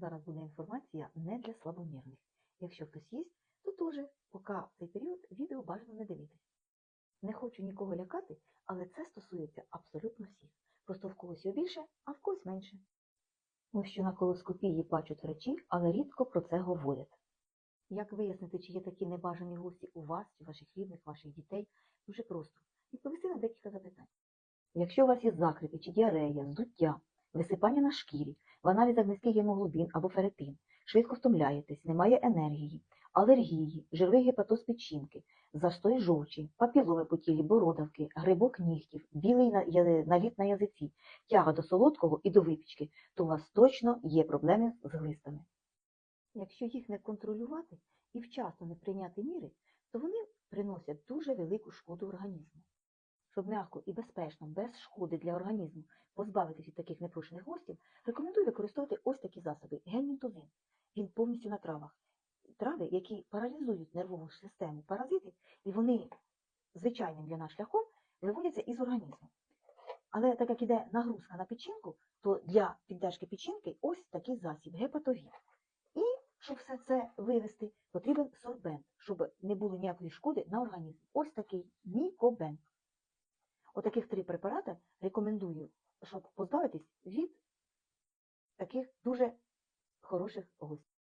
Зараз буде інформація не для слабонервних. Якщо хтось є, то теж поки в цей період відео бажано не дивитись. Не хочу нікого лякати, але це стосується абсолютно всіх. Просто в когось його більше, а в когось менше. Ось що на колоскопії бачать врачі, але рідко про це говорять. Як вияснити, чи є такі небажані гості у вас, чи ваших рідних, ваших дітей? Дуже просто. Відповісти на декілька запитань. Якщо у вас є закрипи чи діарея, здуття, висипання на шкірі, в аналізах низький гемоглобін або феретин, швидко втомляєтесь, немає енергії, алергії, жировий гепатоз печінки, застой жовчі, папіломи по тілі, бородавки, грибок нігтів, білий наліт на язиці, тяга до солодкого і до випічки, то у вас точно є проблеми з глистами. Якщо їх не контролювати і вчасно не прийняти міри, то вони приносять дуже велику шкоду організму. Щоб м'яко і безпечно, без шкоди для організму позбавитися від таких непрошених гостів, рекомендую використовувати ось такі засоби. Гельмінтозин. Він повністю на травах. Трави, які паралізують нервову систему паразити, і вони звичайним для нас шляхом виводяться із організму. Але так як іде нагрузка на печінку, то для піддержки печінки ось такий засіб гепатовід. І щоб все це вивести, потрібен сорбент, щоб не було ніякої шкоди на організм. Ось такий нікобен. Отаких три препарати рекомендую, щоб позбавитись від таких дуже хороших гостей.